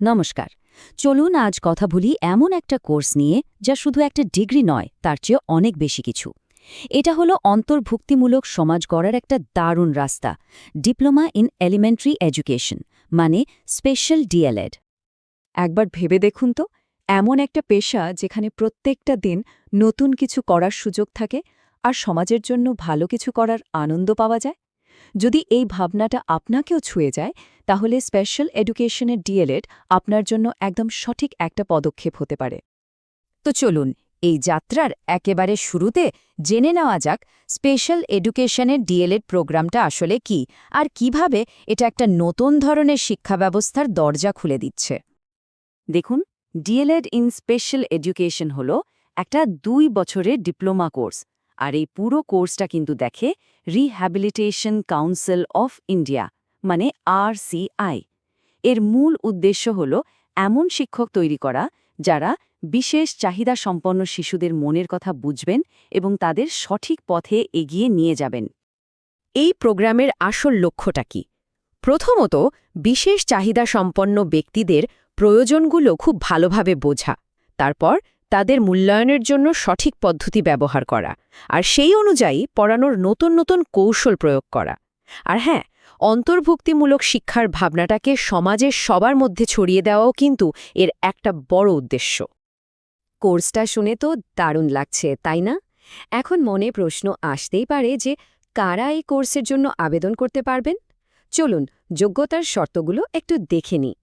নমস্কার। চলুন আজ কথা বলি এমন একটা কোর্স নিয়ে যা শুধু একটা ডিগ্রি নয়, তার চেয়ে অনেক বেশি কিছু। এটা হলো অন্তর্ভুক্তিমূলক সমাজ গড়ার একটা দারুণ রাস্তা, ডিপ্লোমা ইন এলিমেন্টারি এডুকেশন মানে স্পেশাল ডিএলএড। একবার ভেবে দেখুন তো, এমন একটা পেশা যেখানে প্রত্যেকটা দিন নতুন কিছু করার সুযোগ থাকে আর সমাজের জন্য ভালো কিছু করার আনন্দ পাওয়া যায়। যদি এই ভাবনাটা আপনাকেও ছুঁয়ে যায়, তাহলে স্পেশাল এডুকেশনের ডিএলএড আপনার জন্য একদম সঠিক একটা পদক্ষেপ হতে পারে। তো চলুন, এই যাত্রার একেবারে শুরুতে জেনে নেওয়া যাক স্পেশাল এডুকেশনের ডিএলএড প্রোগ্রামটা আসলে কি, আর কীভাবে এটা একটা নতুন ধরনের শিক্ষা ব্যবস্থার দরজা খুলে দিচ্ছে। দেখুন ডিএলএড ইন স্পেশাল এডুকেশন হল একটা দুই বছরের ডিপ্লোমা কোর্স আর এই পুরো কোর্সটা কিন্তু দেখে রিহ্যাবিলিটেশন কাউন্সিল অফ ইন্ডিয়া মানে আরসিআই এর মূল উদ্দেশ্য হল এমন শিক্ষক তৈরি করা যারা বিশেষ চাহিদা সম্পন্ন শিশুদের মনের কথা বুঝবেন এবং তাদের সঠিক পথে এগিয়ে নিয়ে যাবেন। এই প্রোগ্রামের আসল লক্ষ্যটা কি? প্রথমত, বিশেষ চাহিদা সম্পন্ন ব্যক্তিদের প্রয়োজনগুলো খুব ভালোভাবে বোঝা। তারপর তাদের মূল্যায়নের জন্য সঠিক পদ্ধতি ব্যবহার করা, আর সেই অনুযায়ী পড়ানোর নতুন নতুন কৌশল প্রয়োগ করা। আর হ্যাঁ অন্তর্ভুক্তিমূলক শিক্ষার ভাবনাটাকে সমাজের সবার মধ্যে ছড়িয়ে দেওয়াও কিন্তু এর একটা বড় উদ্দেশ্য। কোর্সটা শুনে তো দারুণ লাগছে, তাই না? এখন মনে প্রশ্ন আসতেই পারে যে কারা এই কোর্সের জন্য আবেদন করতে পারবেন? চলুন, যোগ্যতার শর্তগুলো একটু দেখে নিই।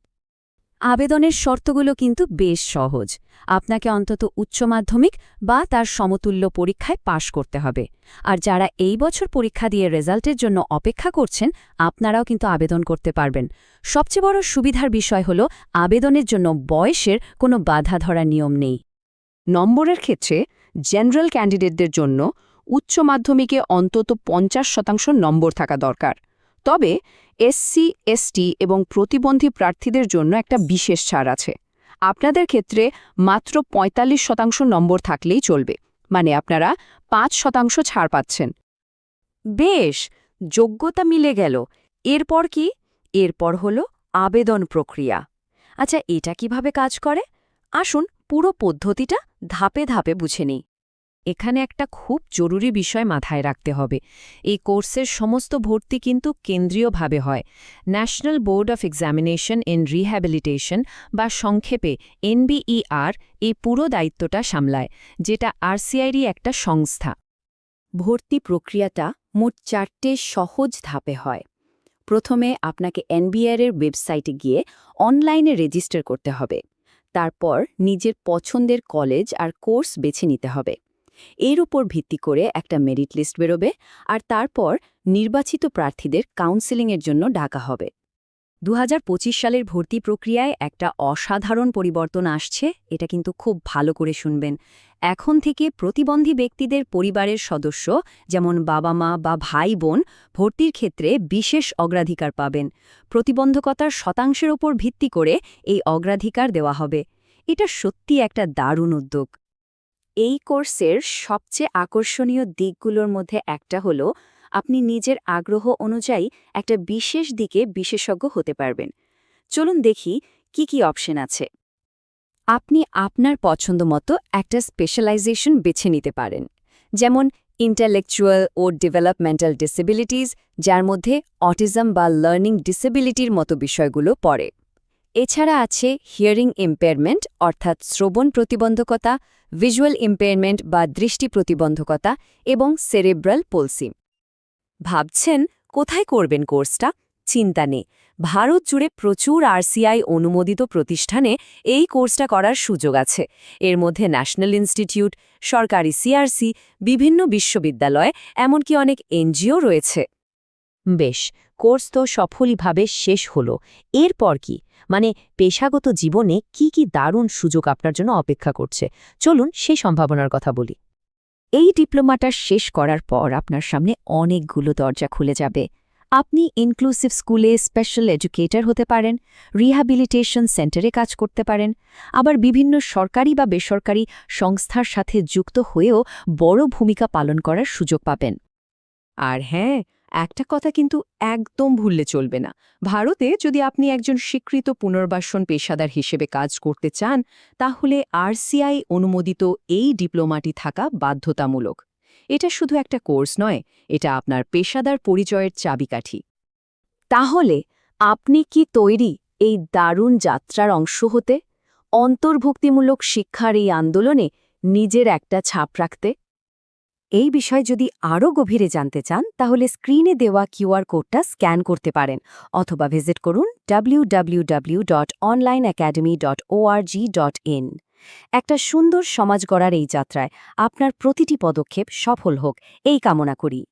আবেদনের শর্তগুলো কিন্তু বেশ সহজ। আপনাকে অন্তত উচ্চ মাধ্যমিক বা তার সমতুল্য পরীক্ষায় পাশ করতে হবে। আর যারা এই বছর পরীক্ষা দিয়ে রেজাল্টের জন্য অপেক্ষা করছেন, আপনারাও কিন্তু আবেদন করতে পারবেন। সবচেয়ে বড় সুবিধার বিষয় হল, আবেদনের জন্য বয়সের কোনো বাধা ধরা নিয়ম নেই। নম্বরের ক্ষেত্রে, জেনারেল ক্যান্ডিডেটদের জন্য উচ্চ মাধ্যমিকে অন্তত পঞ্চাশ শতাংশ নম্বর থাকা দরকার। তবে এসসি এসটি এবং প্রতিবন্ধী প্রার্থীদের জন্য একটা বিশেষ ছাড় আছে। আপনাদের ক্ষেত্রে মাত্র ৪৫ শতাংশ নম্বর থাকলেই চলবে মানে আপনারা পাঁচ শতাংশ ছাড় পাচ্ছেন। বেশ, যোগ্যতা মিলে গেল। এরপর কি? এরপর হল আবেদন প্রক্রিয়া। আচ্ছা এটা কীভাবে কাজ করে? আসুন পুরো পদ্ধতিটা ধাপে ধাপে বুঝে নিই। এখানে একটা খুব জরুরি বিষয় মাথায় রাখতে হবে। এই কোর্সের সমস্ত ভর্তি কিন্তু কেন্দ্রীয়ভাবে হয়। National board of examination in rehabilitation বা সংক্ষেপে এনবিইআর এই পুরো দায়িত্বটা সামলায়, যেটা আরসিআইরই একটা সংস্থা। ভর্তি প্রক্রিয়াটা মোট চারটে সহজ ধাপে হয়। প্রথমে আপনাকে এনবিআর এর ওয়েবসাইটে গিয়ে অনলাইনে রেজিস্টার করতে হবে। তারপর নিজের পছন্দের কলেজ আর কোর্স বেছে নিতে হবে। এর উপর ভিত্তি করে একটা মেরিট লিস্ট বেরোবে আর তারপর নির্বাচিত প্রার্থীদের কাউন্সেলিংয়ের জন্য ডাকা হবে। দু হাজার পঁচিশ সালের ভর্তি প্রক্রিয়ায় একটা অসাধারণ পরিবর্তন আসছে, এটা কিন্তু খুব ভালো করে শুনবেন। এখন থেকে প্রতিবন্ধী ব্যক্তিদের পরিবারের সদস্য, যেমন বাবা মা বা ভাই বোন ভর্তির ক্ষেত্রে বিশেষ অগ্রাধিকার পাবেন। প্রতিবন্ধকতার শতাংশের ওপর ভিত্তি করে এই অগ্রাধিকার দেওয়া হবে। এটা সত্যি একটা দারুণ উদ্যোগ। এই কোর্সের সবচেয়ে আকর্ষণীয় দিকগুলোর মধ্যে একটা হল, আপনি নিজের আগ্রহ অনুযায়ী একটা বিশেষ দিকে বিশেষজ্ঞ হতে পারবেন। চলুন দেখি কি কি অপশন আছে। আপনি আপনার পছন্দ মতো একটা স্পেশালাইজেশন বেছে নিতে পারেন, যেমন ইন্টালেকচুয়াল ও ডেভেলপমেন্টাল ডিসেবিলিটিস যার মধ্যে অটিজম বা লার্নিং ডিসেবিলিটির মতো বিষয়গুলো পড়ে। এছাড়া আছে হিয়ারিং ইম্পেয়ারমেন্ট অর্থাৎ শ্রবণ প্রতিবন্ধকতা ভিজুয়াল ইম্পেয়ারমেন্ট বা দৃষ্টি প্রতিবন্ধকতা এবং সেরেব্রাল পোলসি ভাবছেন, কোথায় করবেন কোর্সটা? চিন্তা নেই। ভারত জুড়ে প্রচুর আরসিআই অনুমোদিত প্রতিষ্ঠানে এই কোর্সটা করার সুযোগ আছে। এর মধ্যে ন্যাশনাল ইনস্টিটিউট, সরকারি সিআরসি, বিভিন্ন বিশ্ববিদ্যালয়, এমনকি অনেক এনজিও রয়েছে। বেশ কোর্স তো সফলভাবে শেষ হলো। এরপর কি? মানে পেশাগত জীবনে কি কি দারুণ সুযোগ আপনার জন্য অপেক্ষা করছে? চলুন সেই সম্ভাবনার কথা বলি। এই ডিপ্লোমাটা শেষ করার পর আপনার সামনে অনেকগুলো দরজা খুলে যাবে। আপনি ইনক্লুসিভ স্কুলে স্পেশাল এডুকেটর হতে পারেন রিহ্যাবিলিটেশন সেন্টারে কাজ করতে পারেন। আবার বিভিন্ন সরকারি বা বেসরকারি সংস্থার সাথে যুক্ত হয়েও বড় ভূমিকা পালন করার সুযোগ পাবেন। আর হ্যাঁ একটা কথা কিন্তু একদম ভুললে চলবে না। ভারতে যদি আপনি একজন স্বীকৃত পুনর্বাসন পেশাদার হিসেবে কাজ করতে চান, তাহলে আরসিআই অনুমোদিত এই ডিপ্লোমাটি থাকা বাধ্যতামূলক। এটা শুধু একটা কোর্স নয়, এটা আপনার পেশাদার পরিচয়ের চাবিকাঠি। তাহলে আপনি কি তৈরি এই দারুণ যাত্রার অংশ হতে? অন্তর্ভুক্তিমূলক শিক্ষার এই আন্দোলনে নিজের একটা ছাপ রাখতে? এই বিষয় যদি আরও গভীরে জানতে চান, তাহলে স্ক্রিনে দেওয়া কিউআর কোডটা স্ক্যান করতে পারেন অথবা ভিজিট করুন www.onlineacademy.org.in একটা সুন্দর সমাজ গড়ার এই যাত্রায় আপনার প্রতিটি পদক্ষেপ সফল হোক, এই কামনা করি।